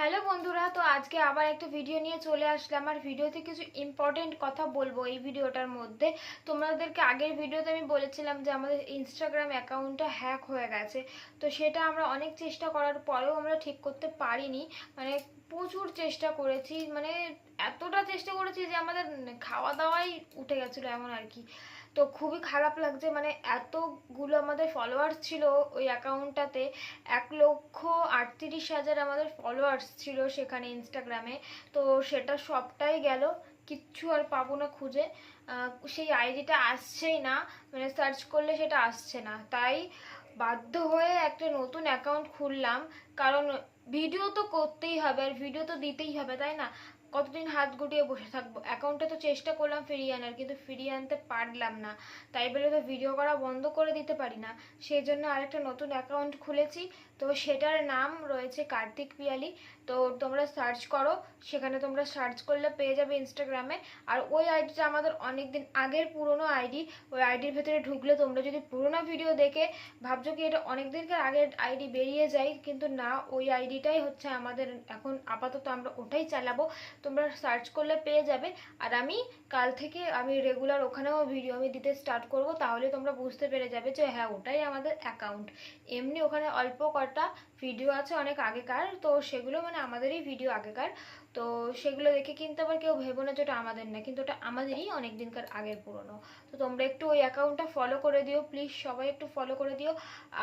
Hello বন্ধুরা, তো আজকে আবার একটা ভিডিও নিয়ে চলে আসলাম। আর ভিডিওতে কিছু ইম্পর্টেন্ট কথা বলব এই ভিডিওটার মধ্যে। তোমাদেরকে আগের ভিডিওতে আমি বলেছিলাম যে আমাদের ইনস্টাগ্রাম অ্যাকাউন্টটা হ্যাক হয়ে গেছে। তো সেটা আমরা অনেক চেষ্টা করার পরেও আমরা ঠিক করতে পারিনি। মানে প্রচুর চেষ্টা করেছি মানে এতটা চেষ্টা করেছি যে আমাদের খাওয়া দাওয়াই উঠে গেছিল এমন আর কি। তো খুবই খারাপ লাগছে মানে এতগুলো আমাদের ফলোয়ার্স ছিল ওই অ্যাকাউন্টটাতে এক লক্ষ আটত্রিশ হাজার আমাদের ফলোয়ার্স ছিল সেখানে ইনস্টাগ্রামে তো সেটা সবটাই গেল, কিচ্ছু আর পাবো না খুঁজে। সেই আইডিটা আসছেই না মানে সার্চ করলে সেটা আসছে না। তাই বাধ্য হয়ে একটা নতুন অ্যাকাউন্ট খুললাম। কারণ ভিডিও তো করতেই হবে আর ভিডিও তো দিতেই হবে, তাই না? কতদিন হাত গুটিয়ে বসে থাকব? অ্যাকাউন্টে তো চেষ্টা করলাম ফিরিয়ে আনার, কিন্তু ফিরিয়ে আনতে পারলাম না। তাই বলে তো ভিডিও করা বন্ধ করে দিতে পারি না। সেই জন্য আরেকটা নতুন অ্যাকাউন্ট খুলেছি। তো সেটার নাম রয়েছে কার্তিক পিয়ালি। তো তোমরা সার্চ করো। সেখানে তোমরা সার্চ করলে পেয়ে যাবে ইনস্টাগ্রামে আর ওই আইডিটা আমাদের অনেক দিন আগের পুরনো আইডি ওই আইডির ভেতরে ঢুকলে তোমরা যদি পুরোনো ভিডিও দেখে, ভাবছ কি এটা অনেক দিনকার আগের আইডি বেরিয়ে যায়, কিন্তু না, ওই আইডিটাই হচ্ছে আমাদের এখন আপাতত আমরা ওটাই চালাবো। তোমরা সার্চ করলে পেয়ে যাবে। আর আমি কাল থেকে আমি রেগুলার ওখানেও ভিডিও আমি দিতে স্টার্ট করব, তাহলে তোমরা বুঝতে পেরে যাবে যে হ্যাঁ ওটাই আমাদের অ্যাকাউন্ট এমনি ওখানে অল্প কটা ভিডিও আছে অনেক আগেকার, তো সেগুলো মানে আমাদেরই ভিডিও আগেকার। তো সেগুলো দেখে কিন্তু আবার কেউ ভেবো না যে ওটা আমাদের না, কিন্তু ওটা আমাদেরই অনেক দিনকার আগের পুরনো। তো তোমরা একটু ওই অ্যাকাউন্টটা ফলো করে দিও প্লিজ সবাই একটু ফলো করে দিও।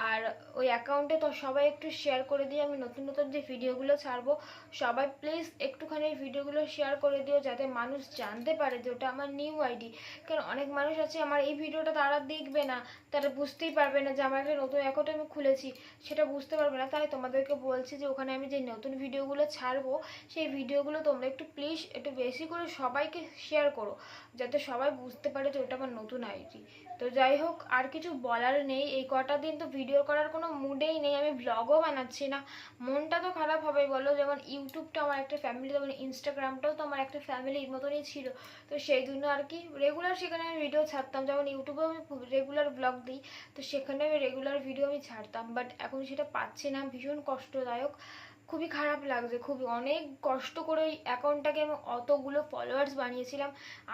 আর ওই অ্যাকাউন্টে তো সবাই একটু শেয়ার করে দিও আমি নতুন নতুন যে ভিডিওগুলো ছাড়বো, সবাই প্লিজ একটুখানি এই ভিডিওগুলো শেয়ার করে দিও যাতে মানুষ জানতে পারে যে ওটা আমার নিউ আইডি কারণ অনেক মানুষ আছে, আমার এই ভিডিওটা তারা দেখবে না, তারা বুঝতেই পারবে না যে আমার একটা নতুন অ্যাকাউন্ট আমি খুলেছি, সেটা বুঝতে পারবে না। তাই তোমাদেরকে বলছি যে ওখানে আমি যে নতুন ভিডিওগুলো ছাড়বো, সেই ভিডিওগুলো তোমরা একটু প্লিজ একটু বেশি করে সবাইকে শেয়ার করো, যাতে সবাই বুঝতে পারে যে ওটা আমার নতুন আইডি তো যাই হোক, আর কিছু বলার নেই। এই কটা দিন তো ভিডিও করার কোনো মুডেই নেই, আমি ব্লগও বানাচ্ছি না। মনটা তো খারাপ হবেই, বলো। যেমন ইউটিউবটা আমার একটা ফ্যামিলি তেমন ইনস্টাগ্রামটাও তো আমার একটা ফ্যামিলির মতনই ছিল। তো সেই জন্য আর কি রেগুলার সেখানে আমি ভিডিও ছাড়তাম। যেমন ইউটিউবে আমি রেগুলার ব্লগ দিই, তো সেখানে আমি রেগুলার ভিডিও আমি ছাড়তাম। বাট এখন সেটা পাচ্ছি না, ভীষণ কষ্টদায়ক। খুবই খারাপ লাগছে। খুবই অনেক কষ্ট করে ওই অ্যাকাউন্টটাকে আমি অতগুলো ফলোয়ার্স বানিয়েছিলাম।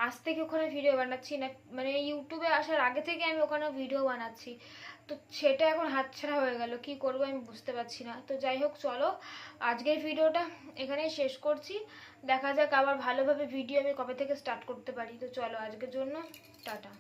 আজ থেকে ওখানে ভিডিও বানাচ্ছি না মানে ইউটিউবে আসার আগে থেকে আমি ওখানে ভিডিও বানাচ্ছি। তো সেটা এখন হাতছাড়া হয়ে গেল, কি করব আমি বুঝতে পারছি না। তো যাই হোক, চলো আজকের ভিডিওটা এখানেই শেষ করছি। দেখা যাক আবার ভালোভাবে ভিডিও আমি কবে থেকে স্টার্ট করতে পারি। তো চলো আজকের জন্য টাটা।